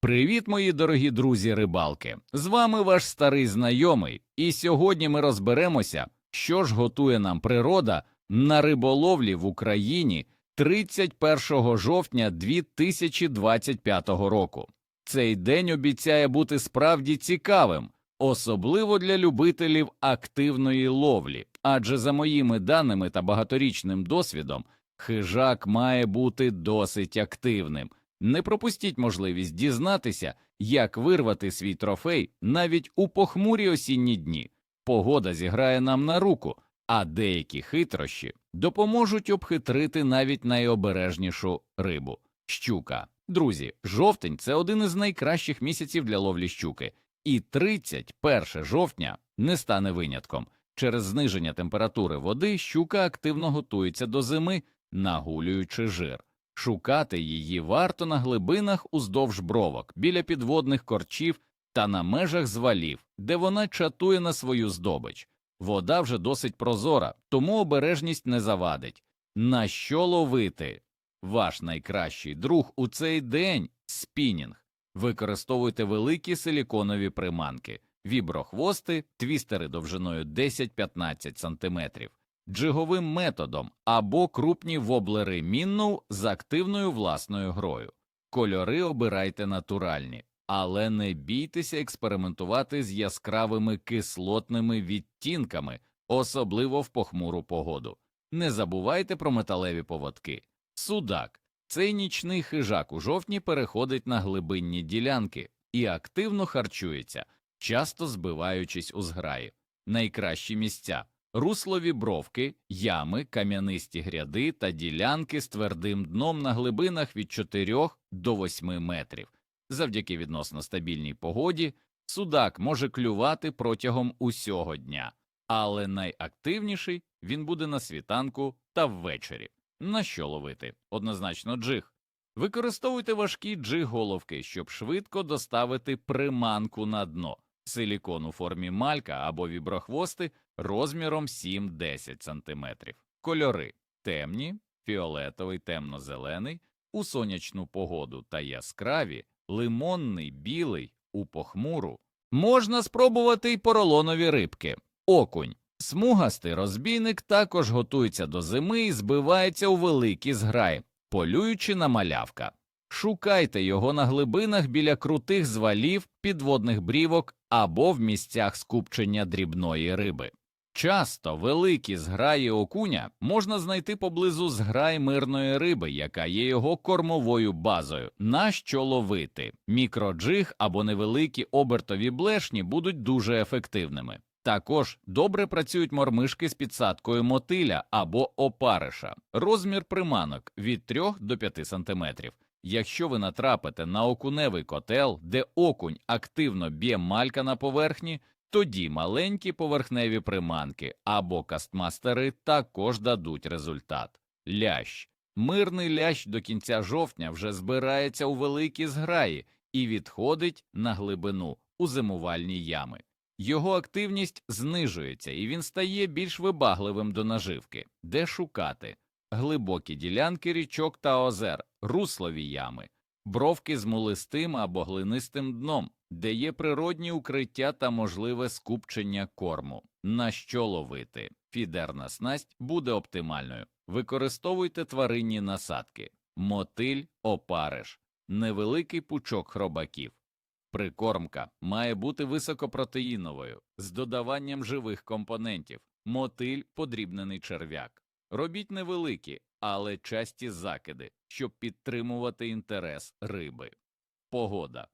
Привіт, мої дорогі друзі рибалки! З вами ваш старий знайомий, і сьогодні ми розберемося, що ж готує нам природа на риболовлі в Україні 31 жовтня 2025 року. Цей день обіцяє бути справді цікавим, особливо для любителів активної ловлі, адже за моїми даними та багаторічним досвідом, хижак має бути досить активним. Не пропустіть можливість дізнатися, як вирвати свій трофей навіть у похмурі осінні дні. Погода зіграє нам на руку, а деякі хитрощі допоможуть обхитрити навіть найобережнішу рибу щука. Друзі, жовтень це один із найкращих місяців для ловлі щуки, і 31 жовтня не стане винятком. Через зниження температури води щука активно готується до зими, нагулюючи жир. Шукати її варто на глибинах уздовж бровок, біля підводних корчів та на межах звалів, де вона чатує на свою здобич. Вода вже досить прозора, тому обережність не завадить. На що ловити? Ваш найкращий друг у цей день спінінг. Використовуйте великі силіконові приманки, віброхвости, твістери довжиною 10-15 см, джиговим методом або крупні воблери мінноу з активною власною грою. Кольори обирайте натуральні, але не бійтеся експериментувати з яскравими кислотними відтінками, особливо в похмуру погоду. Не забувайте про металеві поводки. Судак цей нічний хижак у жовтні переходить на глибинні ділянки і активно харчується, часто збиваючись у зграї. Найкращі місця руслові бровки, ями, кам'янисті гряди та ділянки з твердим дном на глибинах від 4 до 8 метрів. Завдяки відносно стабільній погоді судак може клювати протягом усього дня, але найактивніший він буде на світанку та ввечері. На що ловити? Однозначно джиг. Використовуйте важкі джиг-головки, щоб швидко доставити приманку на дно, силікон у формі малька або віброхвости розміром 7-10 см. Кольори темні, фіолетовий, темно-зелений, у сонячну погоду та яскраві, лимонний, білий, у похмуру. Можна спробувати й поролонові рибки. Окунь. Смугастий розбійник також готується до зими і збивається у великі зграї, полюючи на малявка. Шукайте його на глибинах біля крутих звалів, підводних брівок або в місцях скупчення дрібної риби. Часто великі зграї окуня можна знайти поблизу зграй мирної риби, яка є його кормовою базою. На що ловити? Мікроджиг або невеликі обертові блешні будуть дуже ефективними. Також добре працюють мормишки з підсадкою мотиля або опариша, розмір приманок від 3 до 5 см. Якщо ви натрапите на окуневий котел, де окунь активно б'є малька на поверхні, тоді маленькі поверхневі приманки або кастмастери також дадуть результат. Лящ. Мирний лящ до кінця жовтня вже збирається у великі зграї і відходить на глибину у зимувальні ями. Його активність знижується і він стає більш вибагливим до наживки, де шукати глибокі ділянки річок та озер, руслові ями, бровки з мулистим або глинистим дном, де є природні укриття та можливе скупчення корму. На що ловити? Фідерна снасть буде оптимальною. Використовуйте тваринні насадки, мотиль, опариш, невеликий пучок хробаків. Прикормка має бути високопротеїновою з додаванням живих компонентів, мотиль, подрібнений черв'як. Робіть невеликі, але часті закиди, щоб підтримувати інтерес риби. Погода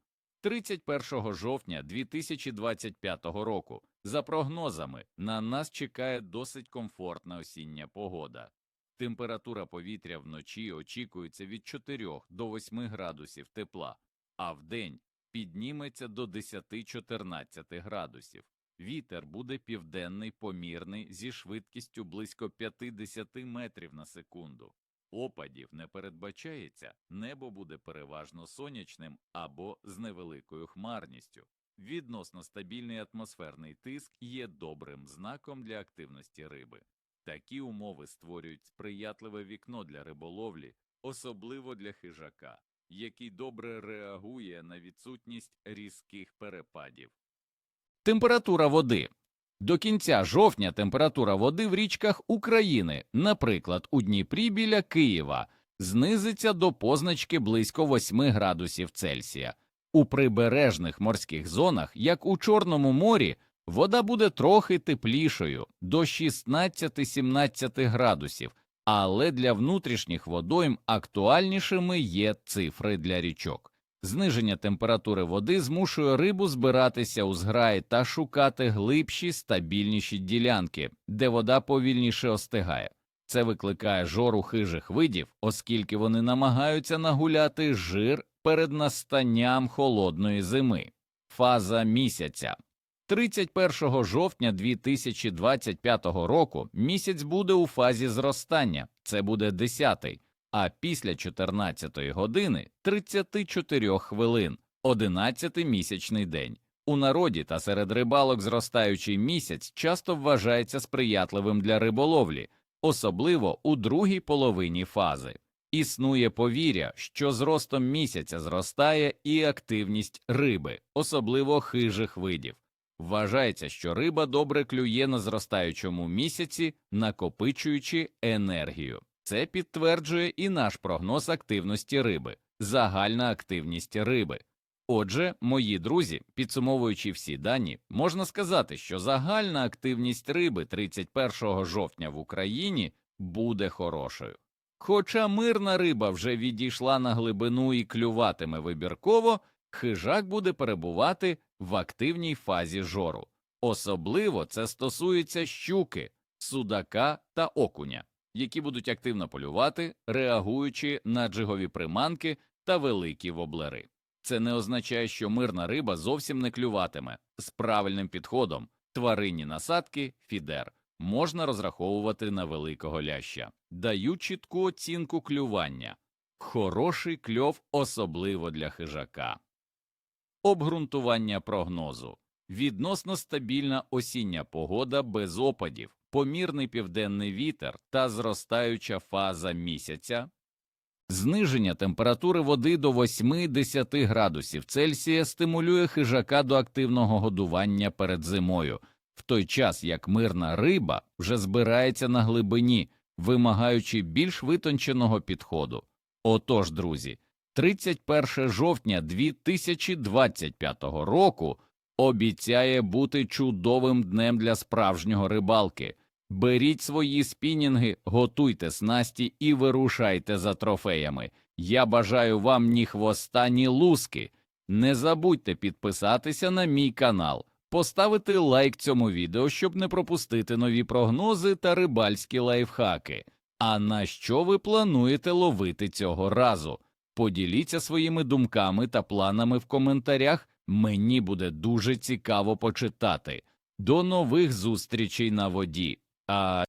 31 жовтня 2025 року. За прогнозами, на нас чекає досить комфортна осіння погода. Температура повітря вночі очікується від 4 до 8 градусів тепла, а вдень підніметься до 10-14 градусів. Вітер буде південний помірний зі швидкістю близько 50 метрів на секунду. Опадів не передбачається, небо буде переважно сонячним або з невеликою хмарністю. Відносно стабільний атмосферний тиск є добрим знаком для активності риби. Такі умови створюють сприятливе вікно для риболовлі, особливо для хижака, який добре реагує на відсутність різких перепадів. Температура води до кінця жовтня температура води в річках України, наприклад, у Дніпрі біля Києва, знизиться до позначки близько 8 градусів Цельсія. У прибережних морських зонах, як у Чорному морі, вода буде трохи теплішою до 16-17 градусів, але для внутрішніх водойм актуальнішими є цифри для річок. Зниження температури води змушує рибу збиратися у зграї та шукати глибші стабільніші ділянки, де вода повільніше остигає. Це викликає жору хижих видів, оскільки вони намагаються нагуляти жир перед настанням холодної зими. Фаза місяця 31 жовтня 2025 року місяць буде у фазі зростання, це буде 10-й, а після 14 години 34 хвилин 11 місячний день. У народі та серед рибалок зростаючий місяць часто вважається сприятливим для риболовлі, особливо у другій половині фази. Існує повір'я, що з ростом місяця зростає і активність риби, особливо хижих видів. Вважається, що риба добре клює на зростаючому місяці, накопичуючи енергію. Це підтверджує і наш прогноз активності риби, загальна активність риби. Отже, мої друзі, підсумовуючи всі дані, можна сказати, що загальна активність риби 31 жовтня в Україні буде хорошою. Хоча мирна риба вже відійшла на глибину і клюватиме вибірково, хижак буде перебувати в активній фазі жору. Особливо це стосується щуки, судака та окуня, які будуть активно полювати, реагуючи на джигові приманки та великі воблери. Це не означає, що мирна риба зовсім не клюватиме. З правильним підходом тваринні насадки, фідер можна розраховувати на великого ляща, даю чітку оцінку клювання. Хороший кльов особливо для хижака. Обґрунтування прогнозу. Відносно стабільна осіння погода без опадів, помірний південний вітер та зростаюча фаза місяця. Зниження температури води до 8-10 градусів Цельсія стимулює хижака до активного годування перед зимою, в той час як мирна риба вже збирається на глибині, вимагаючи більш витонченого підходу. Отож, друзі, 31 жовтня 2025 року обіцяє бути чудовим днем для справжнього рибалки. Беріть свої спінінги, готуйте снасті і вирушайте за трофеями. Я бажаю вам ні хвоста, ні луски. Не забудьте підписатися на мій канал, поставити лайк цьому відео, щоб не пропустити нові прогнози та рибальські лайфхаки. А на що ви плануєте ловити цього разу? Поділіться своїми думками та планами в коментарях. Мені буде дуже цікаво почитати. До нових зустрічей на воді. А